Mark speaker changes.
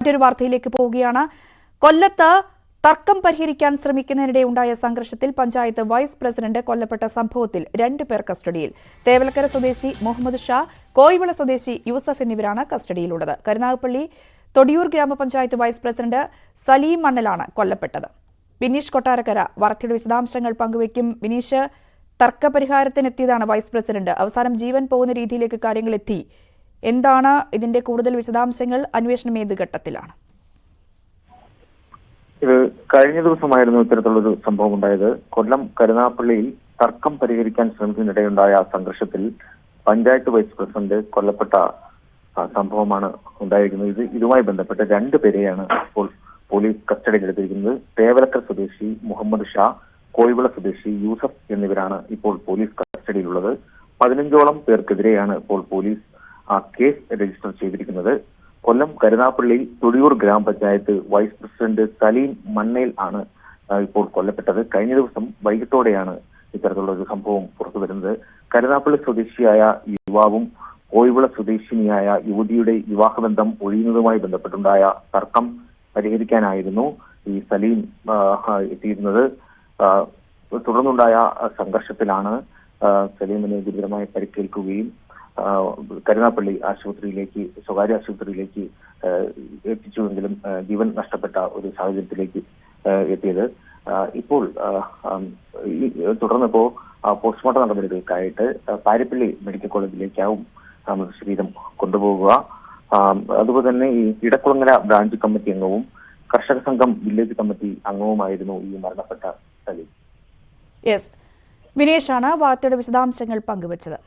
Speaker 1: മറ്റൊരു വാർത്തയിലേക്ക് പോവുകയാണ്. കൊല്ലത്ത് തർക്കം പരിഹരിക്കാൻ ശ്രമിക്കുന്നതിനിടെ ഉണ്ടായ സംഘർഷത്തിൽ പഞ്ചായത്ത് വൈസ് പ്രസിഡന്റ് കൊല്ലപ്പെട്ട സംഭവത്തിൽ രണ്ടു പേർ കസ്റ്റഡിയിൽ. തേവലക്കര സ്വദേശി മുഹമ്മദ് ഷാ കോയിവിള സ്വദേശി യൂസഫ് എന്നിവരാണ് കസ്റ്റഡിയിലുള്ളത്. കരുനാഗപ്പള്ളി തൊടിയൂർ ഗ്രാമപഞ്ചായത്ത് വൈസ് പ്രസിഡന്റ് സലീം മണ്ണലാണ് കൊല്ലപ്പെട്ടത്. ബിനീഷ് കൊട്ടാരക്കര വാർത്തയുടെ വിശദാംശങ്ങൾ പങ്കുവയ്ക്കും. ബിനീഷ് തർക്കപരിഹാരത്തിനെത്തിയതാണ് വൈസ് പ്രസിഡന്റ്. അവസാനം ജീവൻ പോകുന്ന രീതിയിലേക്ക് കാര്യങ്ങൾ എത്തി. എന്താണ് ഇതിന്റെ കൂടുതൽ വിശദാംശങ്ങൾ? അന്വേഷണം ഏത് ഘട്ടത്തിലാണ്?
Speaker 2: ഇത് കഴിഞ്ഞ ദിവസമായിരുന്നു ഇത്തരത്തിലുള്ളൊരു സംഭവം ഉണ്ടായത് കൊല്ലം കരുനാപ്പള്ളിയിൽ തർക്കം പരിഹരിക്കാൻ ശ്രമിക്കുന്നതിനിടെയുണ്ടായ സംഘർഷത്തിൽ പഞ്ചായത്ത് വൈസ് പ്രസിഡന്റ് കൊല്ലപ്പെട്ട സംഭവമാണ് ഉണ്ടായിരിക്കുന്നത്. ഇത് ഇതുമായി ബന്ധപ്പെട്ട് രണ്ടു പേരെയാണ് ഇപ്പോൾ പോലീസ് കസ്റ്റഡിയിലെടുത്തിരിക്കുന്നത്. തേവലക്കർ സ്വദേശി മുഹമ്മദ് ഷാ കോഴിവിള സ്വദേശി യൂസഫ് എന്നിവരാണ് ഇപ്പോൾ പോലീസ് കസ്റ്റഡിയിലുള്ളത്. പതിനഞ്ചോളം പേർക്കെതിരെയാണ് ഇപ്പോൾ പോലീസ് കേസ് രജിസ്റ്റർ ചെയ്തിരിക്കുന്നത് കൊല്ലം കരുനാപ്പള്ളി തൊടിയൂർ ഗ്രാമപഞ്ചായത്ത് വൈസ് പ്രസിഡന്റ് സലീം മണ്ണേൽ ആണ് ഇപ്പോൾ കൊല്ലപ്പെട്ടത്. കഴിഞ്ഞ ദിവസം വൈകിട്ടോടെയാണ് ഇത്തരത്തിലുള്ള ഒരു സംഭവം പുറത്തു വരുന്നത്. കരുനാപ്പള്ളി സ്വദേശിയായ യുവാവും കോഴിവിള സ്വദേശിനിയായ യുവതിയുടെ വിവാഹബന്ധം ഒഴിയുന്നതുമായി ബന്ധപ്പെട്ടുണ്ടായ തർക്കം പരിഹരിക്കാനായിരുന്നു ഈ സലീം എത്തിയിരുന്നത്. തുടർന്നുണ്ടായ സംഘർഷത്തിലാണ് സലീമിന് ഗുരുതരമായി പരിക്കേൽക്കുകയും കരുനാപ്പള്ളി ആശുപത്രിയിലേക്ക് സ്വകാര്യ ആശുപത്രിയിലേക്ക് എത്തിച്ചുവെങ്കിലും ജീവൻ നഷ്ടപ്പെട്ട ഒരു സാഹചര്യത്തിലേക്ക് എത്തിയത്. ഇപ്പോൾ തുടർന്നിപ്പോ പോസ്റ്റ്മോർട്ടം നടപടികൾക്കായിട്ട് പാരിപ്പള്ളി മെഡിക്കൽ കോളേജിലേക്കാവും ശരീരം കൊണ്ടുപോകുക അതുപോലെ തന്നെ ഈ ഇടക്കുളങ്ങര ബ്രാഞ്ച് കമ്മിറ്റി അംഗവും കർഷക സംഘം വില്ലേജ് കമ്മിറ്റി അംഗവുമായിരുന്നു ഈ മരണപ്പെട്ട സലീം
Speaker 1: യെസ്. വിനേഷാണ് വാർത്തയുടെ വിശദാംശങ്ങൾ പങ്കുവച്ചത്.